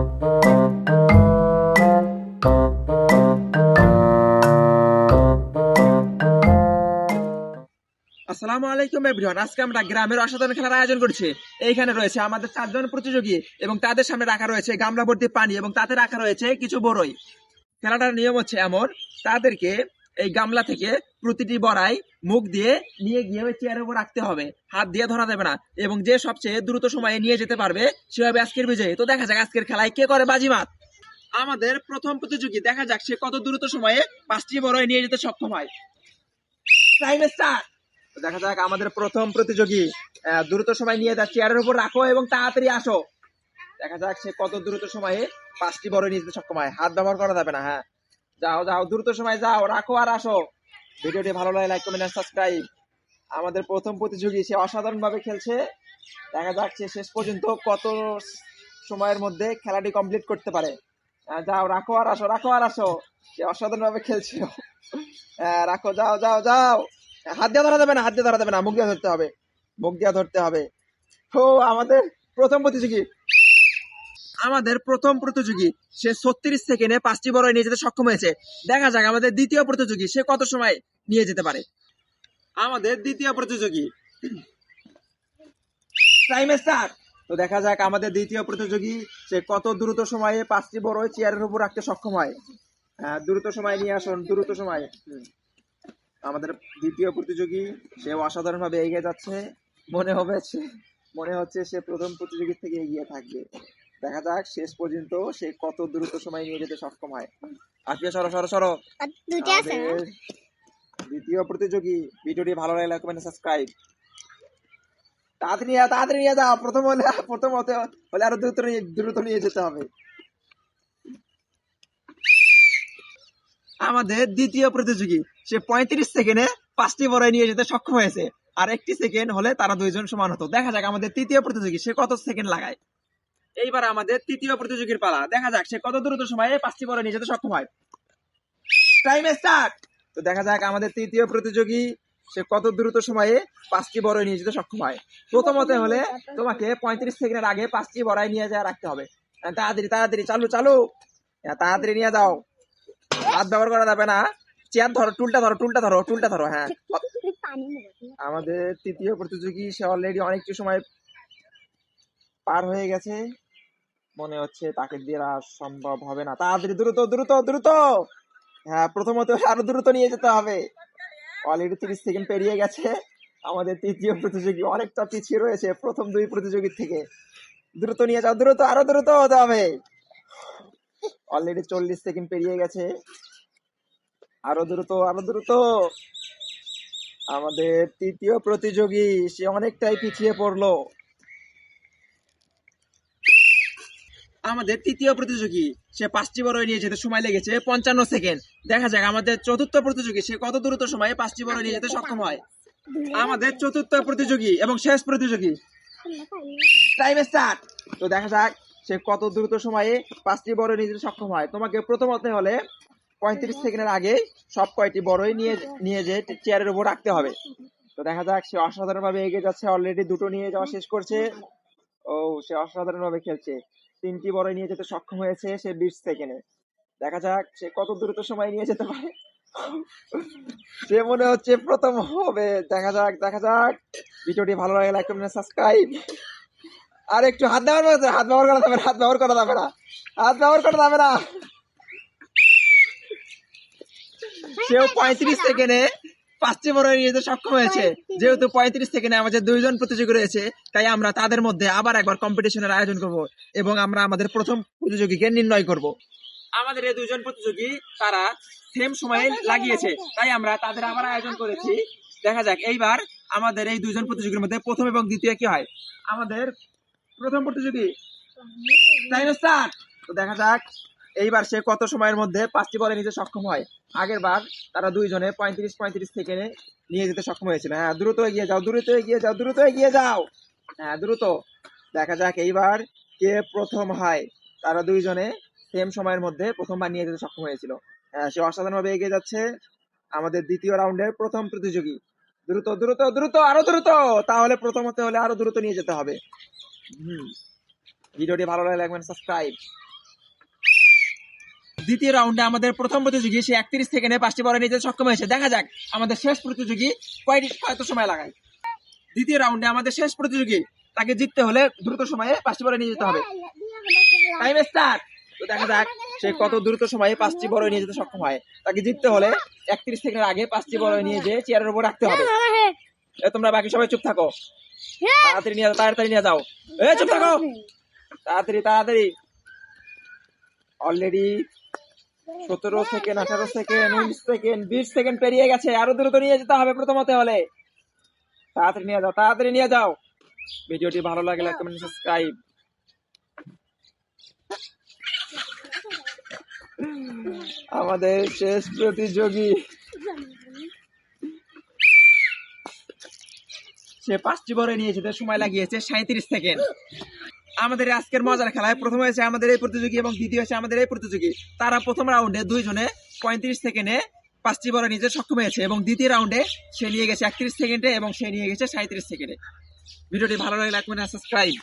আসসালামু আলাইকুম এভরিওয়ান। আজকে আমরা গ্রামের অসাধারণ খেলার আয়োজন করছি। এইখানে রয়েছে আমাদের চারজন প্রতিযোগী এবং তাদের সামনে রাখা রয়েছে গামলা ভর্তি পানি এবং তাতে রাখা রয়েছে কিছু বড়ই খেলাটার নিয়ম হচ্ছে এমন, তাদেরকে এই গামলা থেকে প্রতিটি বড়াই মুখ দিয়ে নিয়ে গিয়ে ওই চেয়ারের উপর রাখতে হবে। হাত দিয়ে ধরা দেবে না। এবং যে সবচেয়ে দ্রুত সময়ে নিয়ে যেতে পারবে সে হবে আজকের বিজয়ী। তো দেখা যাক আজকের খেলায় কে করে বাজিমাত। আমাদের প্রথম প্রতিযোগী, দেখা যাক সে কত দ্রুত সময়ে পাঁচটি বড় নিয়ে যেতে সক্ষম হয়। টাইম স্টার্ট দেখা যাক আমাদের প্রথম প্রতিযোগী দ্রুত সময় নিয়ে তার চেয়ারের উপর রাখো এবং তাড়াতাড়ি আসো। দেখা যাক সে কত দ্রুত সময়ে পাঁচটি বড় নিয়ে যেতে সক্ষম হয়। হাত ব্যবহার করা যাবে না হ্যাঁ। যাও যাও, দ্রুত সময় যাও, রাখো আর আসো। ভিডিওটি ভালো লাগে লাইক কমেন্ট সাবস্ক্রাইব আমাদের প্রথম প্রতিযোগী, সে অসাধারণভাবে খেলছে। দেখা যাচ্ছে শেষ পর্যন্ত কত সময়ের মধ্যে খেলাটি কমপ্লিট করতে পারে। যাও, রাখো আর আসো, রাখো আর আসো। সে অসাধারণ ভাবে খেলছিল রাখো, যাও যাও যাও। হাত দিয়ে ধরা যাবে না, হাত দিয়ে ধরা যাবে না। মুখ দিয়ে ধরতে হবে। মুখ দিয়ে ধরতে হবে। ও, আমাদের প্রথম প্রতিযোগী। আমাদের প্রথম প্রতিযোগী সে ছত্রিশ সেকেন্ডে পাঁচটি বড় নিয়ে যেতে সক্ষম হয়েছে। দেখা যাক আমাদের দ্বিতীয় প্রতিযোগী সে কত সময় নিয়ে যেতে পারে। আমাদের দ্বিতীয় প্রতিযোগী। তো দেখা যাক আমাদের দ্বিতীয় প্রতিযোগী সে কত দ্রুত সময়ে পাঁচটি বড় চেয়ারের উপর রাখতে সক্ষম হয়। হ্যাঁ, দ্রুত সময় নিয়ে আসুন দ্রুত সময়। আমাদের দ্বিতীয় প্রতিযোগী সে অসাধারণ ভাবে এগিয়ে যাচ্ছে। মনে হবে মনে হচ্ছে সে প্রথম প্রতিযোগীর থেকে এগিয়ে থাকবে। দেখা যাক শেষ পর্যন্ত সে কত দ্রুত সময় নিয়ে যেতে সক্ষম হয়। আজকে সরো সরো সরো। দ্বিতীয় প্রতিযোগী ভিডিওটি ভালো লাগলে কমেন্ট সাবস্ক্রাইব। তাড়াতাড়ি তাড়াতাড়ি নিয়ে যাও। প্রথম হলে প্রথম হতে হলে আরও দ্রুত নিয়ে দ্রুত নিয়ে যেতে হবে। আমাদের দ্বিতীয় প্রতিযোগী সে পঁয়ত্রিশ সেকেন্ডে পাঁচটি বড়াই নিয়ে যেতে সক্ষম হয়েছে। আর একটি সেকেন্ড হলে তারা দুইজন সমান হতো। দেখা যাক আমাদের তৃতীয় প্রতিযোগী সে কত সেকেন্ড লাগায়। এইবার আমাদের তৃতীয় প্রতিযোগীর পালা। দেখা যাক সে কত দ্রুত সময়ে পাঁচটি বড়াই নিয়ে যেতে সক্ষম হয়। টাইম স্টার্ট তো দেখা যাক আমাদের তৃতীয় প্রতিযোগী সে কত দ্রুত সময়ে পাঁচটি বড় নিয়ে যেতে সক্ষম হয়। প্রথমত হলে তোমাকে পঁয়ত্রিশ সেকেন্ডের আগে পাঁচটি বড়াই নিয়ে যা রাখতে হবে। হ্যাঁ, তাড়াতাড়ি তাড়াতাড়ি চালু চালু। হ্যাঁ, তাড়াতাড়ি নিয়ে যাও। হাত ব্যবহার করা যাবে না। চেয়ার ধরো টুলটা ধরো টুলটা ধরো টুলটা ধরো হ্যাঁ। আমাদের তৃতীয় প্রতিযোগী সে অলরেডি অনেকটা সময় পার হয়ে গেছে। মনে হচ্ছে তাকে আর সম্ভব হবে না। তাড়াতাড়ি দ্রুত দ্রুত দ্রুত! হ্যাঁ প্রথমত আরও দ্রুত নিয়ে যেতে হবে। অলরেডি তিরিশ সেকেন্ড পেরিয়ে গেছে। আমাদের তৃতীয় প্রতিযোগী অনেকটা পিছিয়ে রয়েছে প্রথম দুই প্রতিযোগীর থেকে। দ্রুত নিয়ে যাও, দ্রুত, আরও দ্রুত হতে হবে। অলরেডি চল্লিশ সেকেন্ড পেরিয়ে গেছে। আরও দ্রুত আরও দ্রুত! আমাদের তৃতীয় প্রতিযোগী, সে অনেকটাই পিছিয়ে পড়ল। আমাদের তৃতীয় প্রতিযোগী, সে পাঁচটি বড় নিয়ে যেতে সময় লেগেছে, পঞ্চান্ন সেকেন্ড। দেখা যাক আমাদের চতুর্থ প্রতিযোগী, সে কত দ্রুত সময়ে পাঁচটি বড় নিয়ে যেতে সক্ষম হয়। আমাদের চতুর্থ প্রতিযোগী এবং শেষ প্রতিযোগী। টাইম স্টার্ট তো দেখা যাক সে কত দ্রুত সময়ে পাঁচটি বড় নিয়ে যেতে সক্ষম হয়। তোমাকে প্রথমত হলে পঁয়ত্রিশ সেকেন্ডের আগে সব কয়টি বড়ই নিয়ে নিয়ে যে চেয়ারের উপর রাখতে হবে। তো দেখা যাক সে অসাধারণ ভাবে এগিয়ে যাচ্ছে অলরেডি দুটো নিয়ে যাওয়া শেষ করছে। ও, সে অসাধারণ ভাবে খেলছে। তিনটি বড়ই নিয়ে যেতে সক্ষম হয়েছে সে বিশ সেকেন্ডে। দেখা যাক সে কত দ্রুত সময় নিয়ে যেতে পারে। সে মনে হচ্ছে প্রথম হবে। দেখা যাক দেখা যাক। ভিডিওটি ভালো লাগে লাইক কমেন্ট সাবস্ক্রাইব আর একটু হাত ব্যবহার হাত ব্যবহার করা যাবে হাত ব্যবহার করা যাবে না। হাত ব্যবহার করা যাবে না। সেও পঁয়ত্রিশ সেকেন্ডে পাঁচটি বড় যেতে সক্ষম হয়েছে। যেহেতু পঁয়ত্রিশ সেকেন্ডে আমাদের দুইজন প্রতিযোগী রয়েছে তাই আমরা তাদের মধ্যে আবার একবার কম্পিটিশনের আয়োজন করব এবং আমরা আমাদের প্রথম প্রতিযোগীকে নির্ণয় করব। আমাদের এই দুইজন প্রতিযোগী তারা সেম সময়ে লাগিয়েছে তাই আমরা তাদের আবার আয়োজন করেছি। দেখা যাক এইবার আমাদের এই দুজন প্রতিযোগীর মধ্যে প্রথম এবং দ্বিতীয় কি হয়? আমাদের প্রথম প্রতিযোগী দেখা যাক। এইবার সে কত সময়ের মধ্যে পাঁচটি বলে নিতে সক্ষম হয়? আগের বার তারা দুইজনে পঁয়ত্রিশ পঁয়ত্রিশ সেকেন্ডে নিয়ে যেতে সক্ষম হয়েছিল। হ্যাঁ দ্রুত এগিয়ে যাও, দ্রুত এগিয়ে যাও, দ্রুত এগিয়ে যাও। হ্যাঁ দ্রুত। দেখা যাক এইবার কে প্রথম হয়। তারা দুইজনে সেম সময়ের মধ্যে প্রথমবার নিয়ে যেতে সক্ষম হয়েছিল। হ্যাঁ সে অসাধারণভাবে এগিয়ে যাচ্ছে আমাদের দ্বিতীয় রাউন্ডের প্রথম প্রতিযোগী। দ্রুত দ্রুত দ্রুত, আরও দ্রুত! তাহলে প্রথম হতে হলে আরও দ্রুত নিয়ে যেতে হবে। হুম। ভিডিওটি ভালো লাগলে একবার সাবস্ক্রাইব দ্বিতীয় রাউন্ডে আমাদের প্রথম প্রতিযোগী, সে একত্রিশ সেকেন্ডে পাঁচটি বড় নিতে সক্ষম হয়েছে। দেখা যাক আমাদের শেষ প্রতিযোগী কয়টি কত সময় লাগায়। দ্বিতীয় রাউন্ডে আমাদের শেষ প্রতিযোগী, তাকে জিততে হলে দ্রুত সময়ে পাঁচটি বড় নিয়ে যেতে হবে। টাইম স্টার্ট তো দেখা যাক সে কত দ্রুত সময়ে পাঁচটি বড় নিয়ে যেতে সক্ষম হয়। তাকে জিততে হলে একত্রিশ সেকেন্ডের আগে পাঁচটি বড় নিয়ে যে চেয়ারের উপর রাখতে হবে। তোমরা বাকি সবাই চুপ থাকো। তাড়াতাড়ি নিয়ে তাড়াতাড়ি নিয়ে যাও। এ, চুপ থাকো। তাড়াতাড়ি তাড়াতাড়ি। অলরেডি সতেরো সেকেন্ড আঠারো সেকেন্ড উনিশ সেকেন্ড বিশ সেকেন্ড পেরিয়ে গেছে। আরও দ্রুত নিয়ে যেতে হবে প্রথমত হলে। তাড়াতাড়ি নিয়ে যাও তাড়াতাড়ি নিয়ে যাও। ভিডিওটি ভালো লাগলে কমেন্ট সাবস্ক্রাইব আমাদের শেষ প্রতিযোগী। সে পাঁচটি বড় নিয়ে যেতে সময় লাগিয়েছে সাঁত্রিশ সেকেন্ড আমাদের আজকের মজার খেলায় প্রথম হয়েছে আমাদের এই প্রতিযোগী এবং দ্বিতীয় হয়েছে আমাদের এই প্রতিযোগী। তারা প্রথম রাউন্ডে দুইজনে পঁয়ত্রিশ সেকেন্ডে পাঁচটি বড় নিজে সক্ষম হয়েছে এবং দ্বিতীয় রাউন্ডে সে নিয়ে গেছে একত্রিশ সেকেন্ডে এবং সে নিয়ে গেছে সাঁত্রিশ সেকেন্ডে। ভিডিওটি ভালো লাগলে সাবস্ক্রাইব।